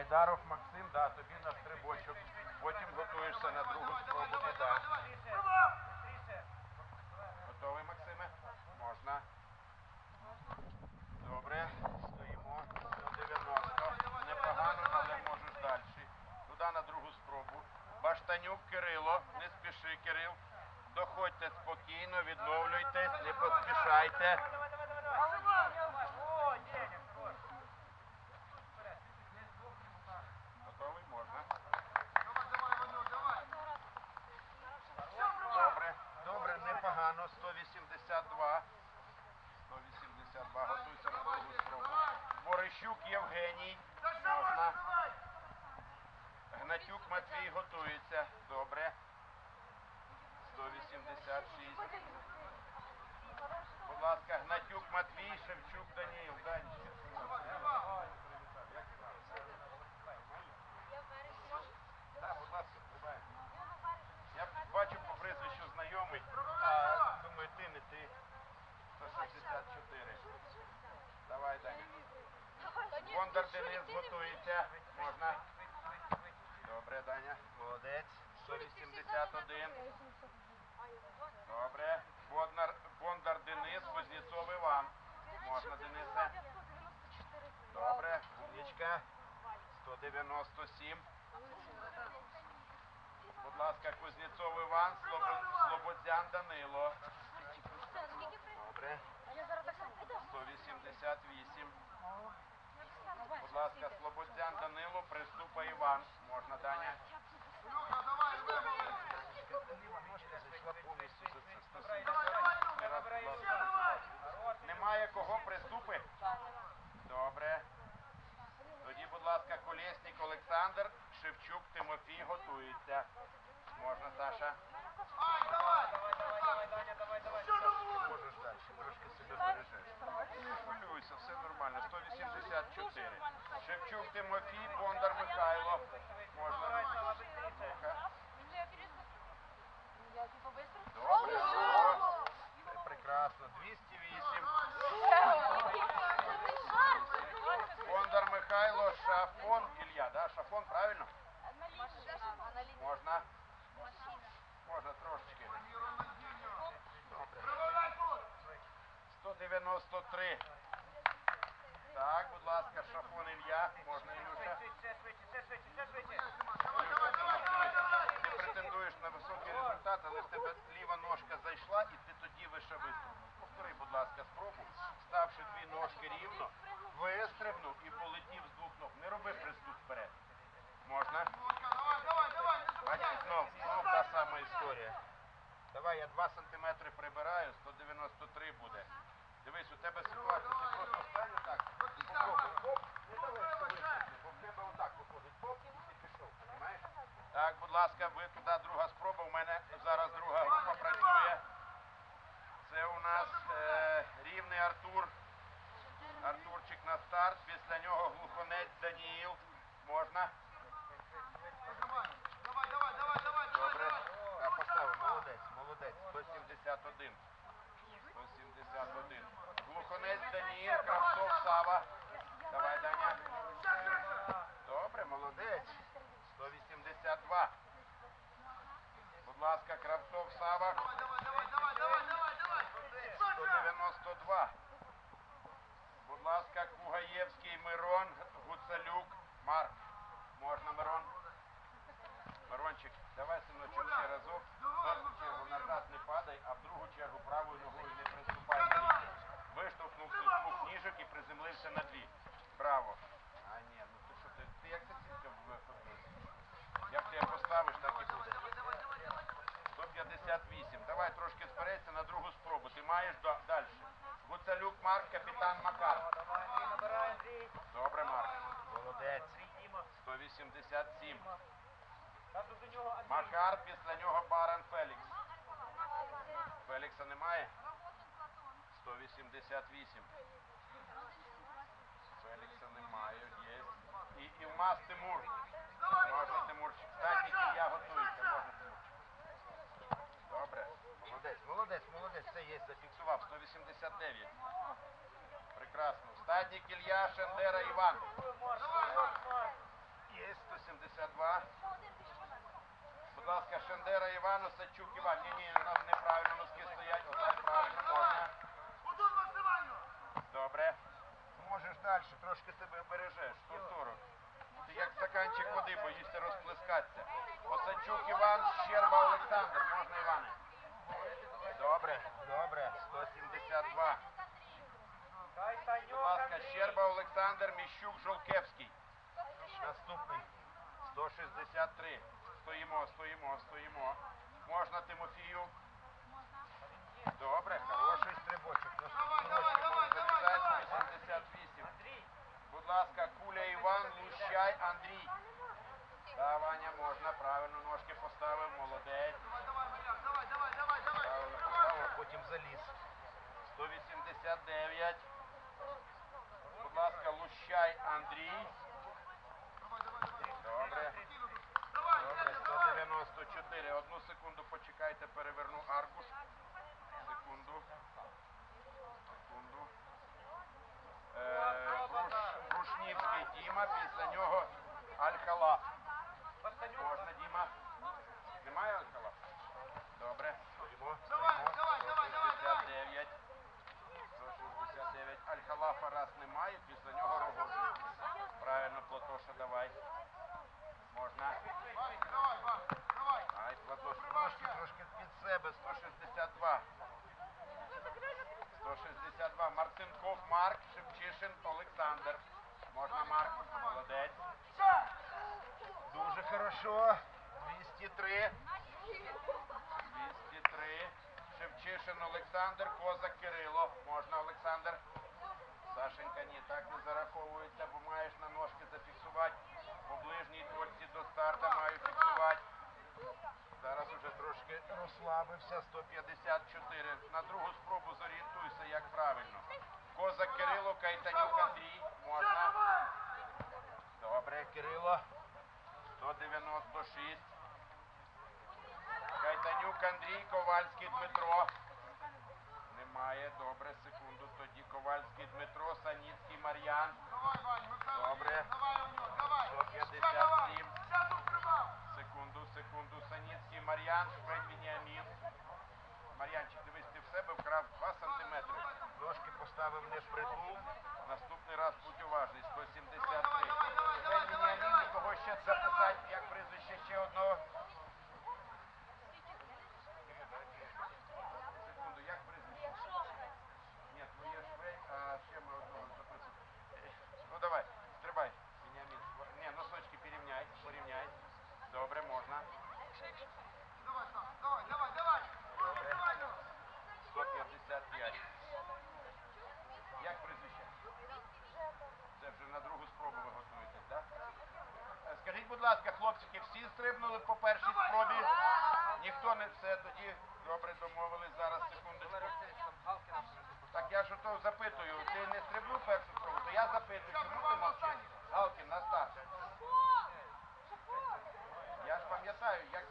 Айдаров Максим, да, тобі на стрибочок. Потім готуєшся на другу спробу. Да. Готовий, Максиме? Можна. Добре, стоїмо. 190. Непогано, але можеш далі. Туди на другу спробу. Баштанюк Кирило, не спіши, Кирил. Доходьте спокійно, відновлюйтесь, не поспішайте. Готовий? Можна. Добре, добре, непогано. 182. 182. Готуйся на другу спробу. Борищук Євгеній. Можна. Матвій готується. Добре. 186. Будь ласка, Гнатюк Матвій, Шевчук Даніїл. Далі. Так, будь ласка. Я бачу по прізвищу знайомий, а думаю, ти не ти. 164. Давай, Даня. Бондар Денис готується. Можна. Добре, Даня. Молодець. 181. Добре. Бондар, Бондар Денис, Кузнєцов Іван. Можна, Дениса. Добре. Гунічка. 197. Будь ласка, Кузнєцов Іван, Слобо- Слободзян Данило. Добре. 188. Будь ласка, Слободзян Данило, Приступа Іван. Можна, Даня? Ліва ножка зайшла повністю за це 170. Раз, будь ласка. Немає кого приступи? Добре. Тоді, будь ласка, Колєснік Олександр, Шевчук Тимофій готується. Можна, Саша? Можеш далі, трошки себе бережеш. Не хвилюйся, все нормально. 184. Шевчук Тимофій, Бондар Михайло. Можна. Добре, прекрасно. 208. Бондар Михайло, Шафон, Ілля, да? Шафон, правильно? Можна? Можна трошечки. Добре. 193. Так, будь ласка, Шафон Ілля. Можна, Ілюша? Ти претендуєш на високий результат, але в тебе ліва ножка зайшла і ти тоді вище вистрибнув. Повтори, будь ласка, спробу, ставши дві ножки рівно, вистрибнув і полетів з двох ног. Не роби приступ вперед. Можна? Бачиш, знов, знов та сама історія. Давай, я 2 сантиметри прибираю, 193 буде. Дивись, у тебе ситуація, ти просто стань отак. Давай? Так, будь ласка, ви туди друга спроба. У мене зараз друга група працює. Це у нас е, рівний Артур. Артурчик на старт. Після нього глухонець Даніїл. Можна? Добре. Так, поставив. Молодець, молодець. 171. 171. Глухонець Даніїл, Кравцов Сава. Давай, Даня. Добре, молодець. 182. Будь ласка, Кравцов Сава. 192. Будь ласка, Кугаєвський Мирон, Гуцалюк, Марк. Можна, Мирон? Мирончик, давай, синочок, ще разок. В першу чергу назад не падай, а в другу чергу правою ногою не приступай на лінію. Виштовхнувся з двох ніжок і приземлився на дві. Браво. А ні, ну ти що, ти, ти як сосиска в футболі? Як ти її поставиш, так і буде. 158. Давай трошки спереться на другу спробу. Ти маєш до... далі. Гуцалюк Марк, капітан Макар. Добре, Марк. Молодець. 187. Макар, після нього Баран Фелікс. Фелікса немає? 188. Фелікса немає, є. І, і в нас Тимур. Можна Тимурчик. Стань, тільки я готуюся. Можна Тимурчик. Добре. Молодець, молодець, молодець. Все є, зафіксував. 189. Прекрасно. Стадник Ілля, Шендера, Іван. Є 172. Будь ласка, Шендера Іван, Осадчук Іван. Ні, ні, у нас неправильно носки стоять. Отак правильно можна. Добре. Можеш далі, трошки себе бережеш. 140. Ти як стаканчик води, боїшся розплескатися. Осадчук Іван, Щерба Олександр. Можна, Іване? Добре, добре. 172. Будь ласка, Щерба Олександр, Міщук, Жолкевський. Наступний. 163. Стоїмо, стоїмо, стоїмо. Можна Тимофію? Добре, хороший стрибочок. Наступний ножки можна залізати. 88. Будь ласка, Куля Іван, Лущай, Андрій. Да, Ваня, можна, правильно ножки поставив, молодець. Правильно поставив, потім заліз. 189. Будь ласка, Лущай, Андрій. Добре. Добре, 194. Одну секунду почекайте, переверну аркуш. Секунду. Секунду. Е, Бруш, Брушнівський Діма, після нього Аль-Халаф. Можна, Діма? Немає Аль-Халаф? Добре. Стоїмо. стоїмо. 169. 169. Аль-Халафа немає, після нього Рогожин. Правильно, Платоша, давай. Можна. Ай, Платоша, трошки, трошки під себе. 162. 162. Марцинков Марк, Шевчишин Олександр. Можна, Марк? Молодець. Дуже хорошо. 203. 203. Шевчишин Олександр, Козак Кирило. Можна, Олександр? Сашенька, ні, так не зараховується, бо маєш на ножки зафіксувати. По ближній дольці до старта маю фіксувати. Зараз уже трошки розслабився. 154. На другу спробу зорієнтуйся, як правильно. Козак Кирило, Кайтанюк Андрій. Можна? Добре, Кирило. 196. Кайтанюк Андрій, Ковальський Дмитро. Немає. Добре, секунду. Тоді Ковальський Дмитро, Саніцький Мар'ян. Добре. 157. Секунду, секунду. Саніцький Мар'ян, Шпень Вініамін. Мар'янчик, дивись, ти в себе вкрав 2 сантиметри. Ножки поставив не впритул. Наступний раз будь уважний. 173. Шпень Вініамін, кого ще записати, як прізвище ще одного. Секунду, як прізвище? Ні, твоє швей, а ще ми одного записуємо. Ну давай, стрибай, Веніамін. Ні, носочки порівняй, порівняй. Добре, можна. Добре. 155. Як прізвище? Це вже на другу спробу ви готуєтесь, так? Да? Е, Скажіть, будь ласка, хлопчики, всі стрибнули по першій спробі? Ніхто не все тоді. Добре, домовились. Зараз секундочку. Так я ж ото запитую, ти не стрибнув першу спробу, то я запитую, чому ти мовчиш? Галкін, на старт. Я ж пам'ятаю, як